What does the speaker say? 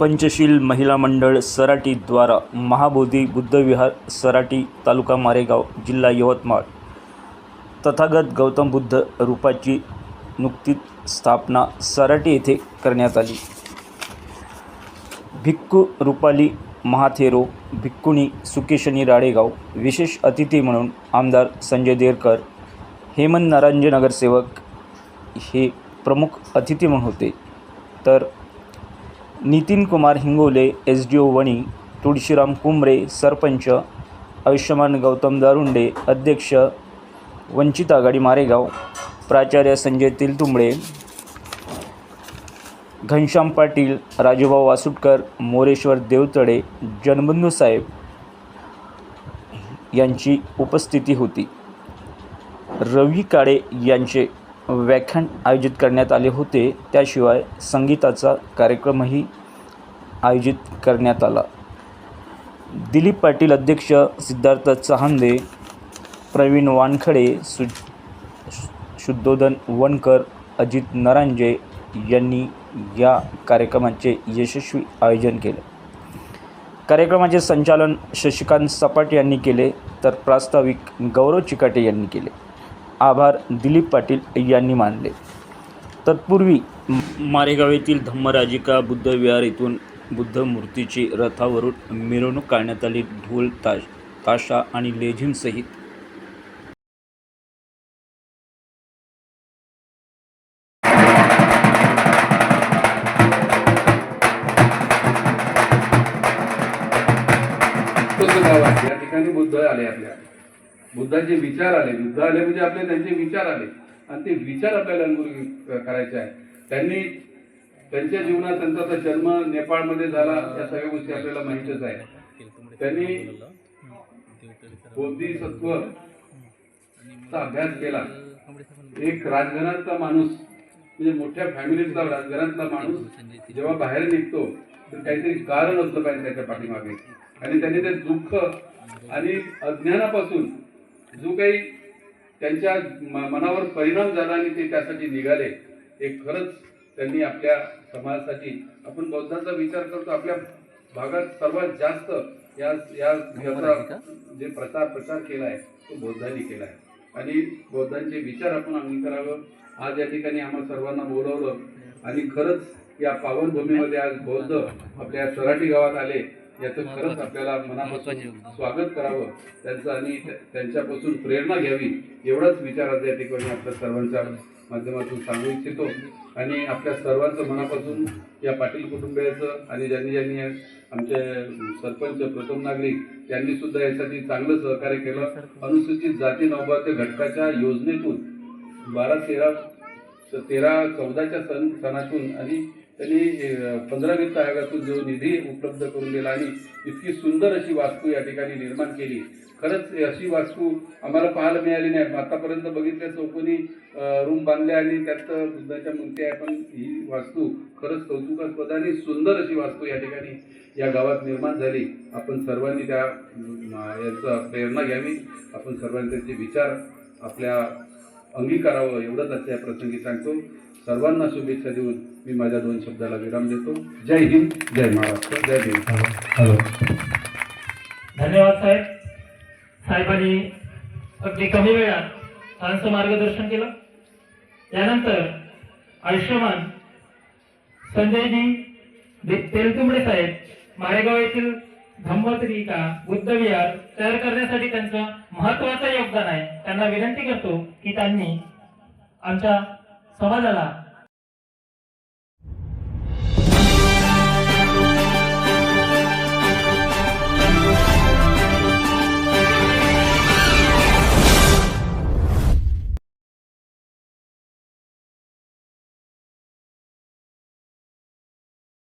पंचशील महिला मंडळ सराटी द्वारा महाबोधी बुद्धविहार सराटी तालुका मारेगाव जिल्हा यवतमाळ. तथागत गौतम बुद्ध रूपाची नुकतीच स्थापना सराटी येथे करण्यात आली. भिक्खू रुपाली महाथेरो भिक्कुणी सुकेशनी राळेगाव विशेष अतिथी म्हणून आमदार संजय देरकर हेमंत नारांजे नगरसेवक हे प्रमुख अतिथी म्हणून होते. तर Nitin Kumar Hingole S D O Wani Tulshiram Kumbre sarpanch Ayushyaman Gautam Darunde अध्यक्ष वंचित आघाडी मारेगाव प्राचार्य संजय तिलतुंबळे घनश्याम पाटील राजूभाऊ वासुटकर मोरेश्वर देवतडे जन्मबंधू साहेब यांची उपस्थिती होती. रवी काळे यांचे व्याख्यान आयोजित करण्यात आले होते. त्याशिवाय संगीताचा कार्यक्रमही आयोजित करण्यात आला. दिलीप पाटील अध्यक्ष सिद्धार्थ चहांदे प्रवीण वानखडे सु शुद्धोधन वनकर अजित नरांजे यांनी या कार्यक्रमाचे यशस्वी आयोजन केले. कार्यक्रमाचे संचालन शशिकांत सपाट यांनी केले तर प्रास्ताविक गौरव चिकाटे यांनी केले. आभार दिलीप पाटील यांनी मानले. तत्पूर्वी मारेगाव येथील धम्मराजिका बुद्ध विहार येथून बुद्ध मूर्तीची रथावरून मिरवणूक काढण्यात आली. ढोल ताश ताशा आणि लेझिमसहित या ठिकाणी बुद्ध आले आपल्या. बुद्धांचे विचार आले बुद्ध आले म्हणजे आपले त्यांचे विचार आले. आणि ते विचार आपल्याला अनुभूती करायचे आहे त्यांनी त्यांच्या जीवनात त्यांचा आता जन्म नेपाळमध्ये झाला या सगळ्या गोष्टी आपल्याला माहीतच आहे त्यांनी बोधिसत्व चा अभ्यास केला. एक राजघरातला माणूस म्हणजे मोठ्या फॅमिलीतला राजघरातला माणूस जेव्हा बाहेर निघतो तर काहीतरी कारण असलं पाहिजे त्याच्या पाठीमागे. आणि त्यांनी ते दुःख आणि अज्ञानापासून जो काही त्यांच्या म- मनावर परिणाम झाला आणि ते त्यासाठी निघाले एक खरंच त्यांनी आपल्या समाजासाठी आपण बौद्धांचा विचार करतो आपल्या भागात सर्वात जास्त या या याचा जे प्रचार प्रचार केला आहे तो बौद्धांनी केला आहे आणि बौद्धांचे विचार आपण अंगीकारावं. आज या ठिकाणी आम्हा सर्वांना बोलवलं. आणि खरंच या पावनभूमीमध्ये आज बौद्ध आपल्या सराटी गावात आले. याचं खरंच आपल्याला मनापासून स्वागत करावं. त्यांचं आणि त्या- त्यांच्यापासून प्रेरणा घ्यावी एवढाच विचार आज या ठिकाणी आपल्या सर्वांच्या माध्यमातून सांगू इच्छितो. आणि आपल्या सर्वांचं मनापासून या पाटील कुटुंबियाचं आणि ज्यांनी ज्यांनी आमचे सरपंच प्रथम नागरिक यांनी सुद्धा यासाठी चांगलं सहकार्य केलं. अनुसूचित जाती नवभाग्य घटकाच्या योजनेतून बारा तेरा तेरा चौदाच्या सण सणातून आणि त्यांनी अं, पंधरा वित्त आयोगातून जो निधी उपलब्ध करून दिला आणि इतकी सुंदर अशी वास्तू या ठिकाणी निर्माण केली. खरंच अशी वास्तू आम्हाला पाहायला मिळाली नाही. आतापर्यंत बघितल्या चौकोनी रूम बांधल्या आणि त्यात बुद्धाच्या मूर्ती आहे पण ही वास्तू खरंच कौतुकास्पद आणि सुंदर अशी वास्तू या ठिकाणी या गावात निर्माण झाली. आपण सर्वांनी त्या याचं याचा प्रेरणा घ्यावी. आपण सर्वांनी त्याचे विचार आपल्या अंगीकारावं एवढंच आजच्या या प्रसंगी सांगतो. सर्वांना शुभेच्छा देऊन मी माझ्या दोन शब्दाला विराम देतो. जय हिंद जय महाराष्ट्र जय भीम. धन्यवाद साहेब. साहेबांनी अगदी कमी वेळात छानसं मार्गदर्शन केलं. यानंतर आयुष्यमान संजयजी तेलतुंबडे साहेब मारेगाव येथील धम्मत्रिका बुद्ध विहार तयार करण्यासाठी त्यांचं महत्वाचं योगदान आहे. त्यांना विनंती करतो की त्यांनी आमच्या समाजाला